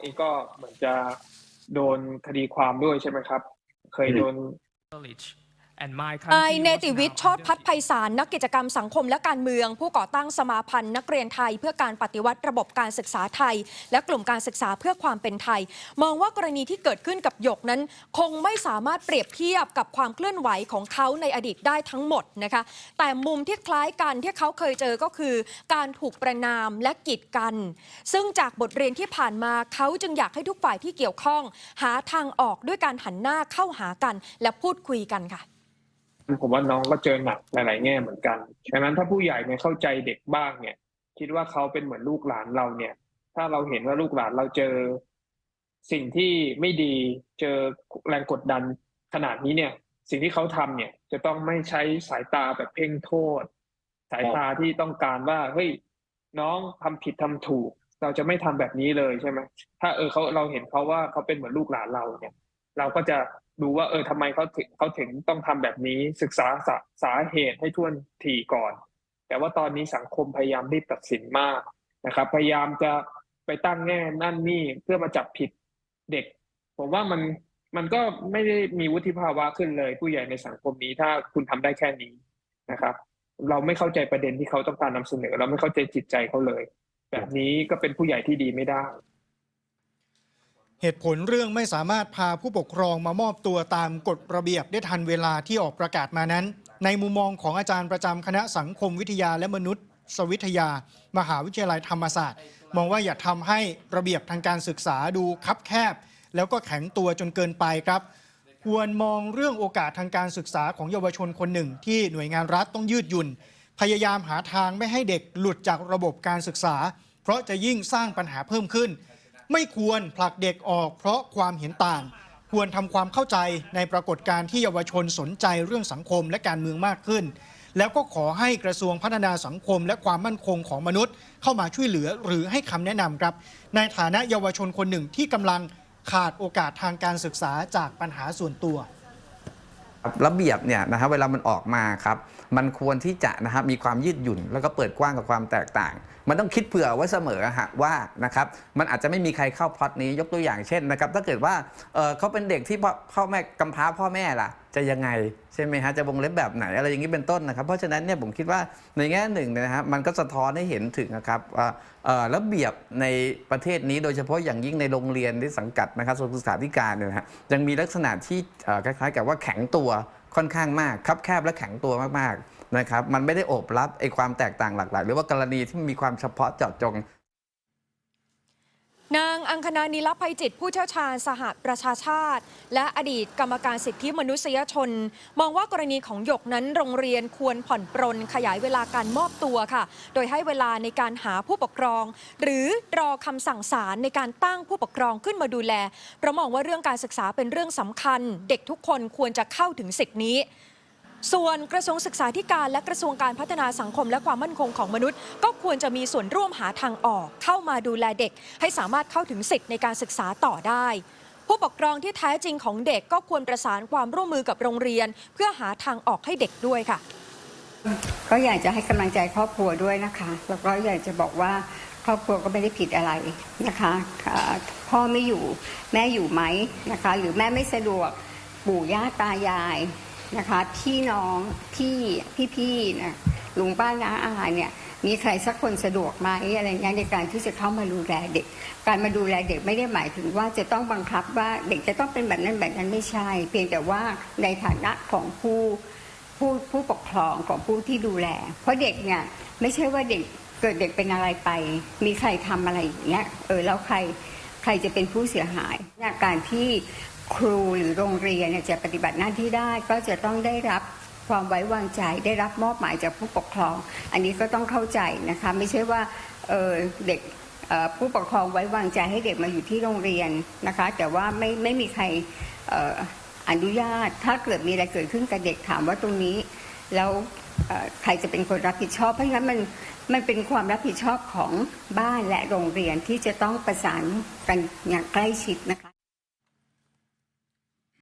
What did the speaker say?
เองก็เหมือนจะโดนคดีความด้วยใช่ไหมครับ เคยโดน knowledge นาย country เน was ติวิทย์ now ชอดพัฒ under ไพศาลนักกิจกรรมสังคมและการเมือง ผู้ก่อตั้งสมาพันธ์นักเรียนไทย เพื่อการปฏิวัติระบบการศึกษาไทย และกลุ่มการศึกษาเพื่อความเป็นไทย มองว่ากรณีที่เกิดขึ้นกับหยกนั้น คงไม่สามารถเปรียบเทียบกับความเคลื่อนไหวของเขาในอดีตได้ทั้งหมดนะคะ แต่มุมที่คล้ายกันที่เขาเคยเจอก็คือ การถูกประนามและกีดกัน ซึ่งจากบทเรียนที่ผ่านมาเขาจึงอยากให้ทุกฝ่ายที่เกี่ยวข้อง หาทางออกด้วยการหันหน้าเข้าหากัน และพูดคุยกันค่ะ ผมว่าน้องก็เจอหนักหลายๆแง่เหมือนกันฉะนั้นถ้าผู้ใหญ่เนี่ยเข้าใจเด็กบ้างเนี่ย คิดว่าเขาเป็นเหมือนลูกหลานเราเนี่ย ถ้าเราเห็นว่าลูกหลานเราเจอ สิ่งที่ไม่ดีเจอแรงกดดันขนาดนี้เนี่ย สิ่งที่เขาทำเนี่ย จะต้องไม่ใช้สายตาแบบเพ่งโทษ สายตาที่ต้องการว่าเฮ้ยน้องทำผิดทำถูก เราจะไม่ทำแบบนี้เลยใช่ไหมถ้าเออเขาเราเห็นเขาว่าเขาเป็นเหมือนลูกหลานเราเนี่ย เราก็จะดูว่าเออทำไมเขาถึงเขาถึงต้องทำแบบนี้ศึกษาสาสาเหตุให้ท่วนทีก่อน แต่ว่าตอนนี้สังคมพยายามรีบตัดสินมากนะครับ พยายามจะไปตั้งแง่นั่นนี่เพื่อมาจับผิดเด็ก ผมว่ามันมันก็ไม่ได้มีวุฒิภาวะขึ้นเลย ผู้ใหญ่ในสังคมนี้ถ้าคุณทำได้แค่นี้นะครับ เราไม่เข้าใจประเด็นที่เขาต้องการนำเสนอ เราไม่เข้าใจจิตใจเขาเลย แบบนี้ก็เป็นผู้ใหญ่ที่ดีไม่ได้ เหตุผลเรื่องไม่สามารถพาผู้ปกครองมามอบตัวตามกฎระเบียบได้ทันเวลาที่ออกประกาศมานั้น ในมุมมองของอาจารย์ประจำคณะสังคมวิทยาและมนุษยสวิทยา มหาวิทยาลัยธรรมศาสตร์ มองว่าอย่าทำให้ระเบียบทางการศึกษาดูคับแคบ แล้วก็แข็งตัวจนเกินไปครับ ควรมองเรื่องโอกาสทางการศึกษาของเยาวชนคนหนึ่ง ที่หน่วยงานรัฐต้องยืดหยุ่น พยายามหาทางไม่ให้เด็กหลุดจากระบบการศึกษา เพราะจะยิ่งสร้างปัญหาเพิ่มขึ้น ไม่ควรผลักเด็กออกเพราะความเห็นต่าง ควรทำความเข้าใจในปรากฏการณ์ที่เยาวชนสนใจเรื่องสังคมและการเมืองมากขึ้น แล้วก็ขอให้กระทรวงพัฒนาสังคม และความมั่นคงของมนุษย์ เข้ามาช่วยเหลือหรือให้คำแนะนำครับ ในฐานะเยาวชนคนหนึ่งที่กำลังขาดโอกาสทางการศึกษาจากปัญหาส่วนตัว ระเบียบเนี่ยนะครับเวลามันออกมาครับมันควรที่จะนะครับมีความยืดหยุ่น แล้วก็เปิดกว้างกับความแตกต่าง มันต้องคิดเผื่อไว้เสมอฮะว่านะครับมันอาจจะไม่มีใครเข้าพอดนี้ยกตัวอย่างเช่นนะครับถ้าเกิดว่าเออเขาเป็นเด็กที่พ่อพ่อแม่กำพร้าพ่อแม่ล่ะ จะยังไงใช่ไหมฮะจะวงเล็บแบบไหนอะไรอย่างนี้เป็นต้นนะครับ เพราะฉะนั้นเนี่ยผมคิดว่าในแง่หนึ่งนยนะฮะมันก็สะท้อนให้เห็นถึงนะครับว่าระเบียบในประเทศนี้โดยเฉพาะอย่างยิ่งในโรงเรียนที่สังกัดนะครับส่วนศึกษาธิการเนี่ยนะฮะยังมีลักษณะที่คล้ายๆ กับว่าแข็งตัวค่อนข้างมากคับแคบและแข็งตัวมากๆนะครับมันไม่ได้โอบรับไอ้ความแตกต่างหลากหลายหรือว่ากรณีที่มีความเฉพาะเจาะจง นางอังคณานิลภัยจิต ผู้เชี่ยวชาญสหประชาชาติ และอดีตกรรมการสิทธิมนุษยชน มองว่ากรณีของหยกนั้นโรงเรียนควรผ่อนปรนขยายเวลาการมอบตัวค่ะ โดยให้เวลาในการหาผู้ปกครอง หรือรอคำสั่งศาลในการตั้งผู้ปกครองขึ้นมาดูแลเพราะมองว่าเรื่องการศึกษาเป็นเรื่องสำคัญ เด็กทุกคนควรจะเข้าถึงสิทธินี้ ส่วนกระทรวงศึกษาธิการและกระทรวงการพัฒนาสังคมและความมั่นคงของมนุษย์ ก็ควรจะมีส่วนร่วมหาทางออก เข้ามาดูแลเด็ก ให้สามารถเข้าถึงสิทธิ์ในการศึกษาต่อได้ผู้ปกครองที่แท้จริงของเด็กก็ควรประสานความร่วมมือกับโรงเรียน เพื่อหาทางออกให้เด็กด้วยค่ะ ก็อยากจะให้กำลังใจครอบครัวด้วยนะคะแล้วก็อยากจะบอกว่าครอบครัวก็ไม่ได้ผิดอะไรนะคะพ่อไม่อยู่แม่อยู่ไหมนะคะ หรือแม่ไม่สะดวกปู่ย่าตายาย นะคะพี่น้องพี่พี่พี่ๆนะลุงป้าน้าอาเนี่ยมีใครสักคนสะดวกไหมอะไรเงี้ยในการที่จะเข้ามาดูแลเด็ก การมาดูแลเด็กไม่ได้หมายถึงว่าจะต้องบังคับว่าเด็กจะต้องเป็นแบบนั้นแบบนั้นไม่ใช่ เพียงแต่ว่าในฐานะของผู้ผู้ผู้ปกครองของผู้ที่ดูแล เพราะเด็กเนี่ยไม่ใช่ว่าเด็กเกิดเด็กเป็นอะไรไป มีใครทำอะไรอย่างเงี้ยเออแล้วใครใครจะเป็นผู้เสียหายเนี่ยการที่ ครูหรือโรงเรียนจะปฏิบัติหน้าที่ได้ ก็จะต้องได้รับความไว้วางใจได้รับมอบหมายจากผู้ปกครอง อันนี้ก็ต้องเข้าใจนะคะไม่ใช่ว่าเเด็กผู้ปกครองไว้วางใจให้เด็กมาอยู่ที่โรงเรียนนะคะ แต่ว่าไม่ไม่มีใครอออนุญาต ถ้าเกิดมีอะไรเกิดขึ้นกับเด็กถามว่าตรงนี้แล้วใครจะเป็นคนรับผิดชอบ เพราะฉะนั้นมันมันเป็นความรับผิดชอบของบ้านและโรงเรียนที่จะต้องประสานกันอย่างใกล้ชิดนะคะ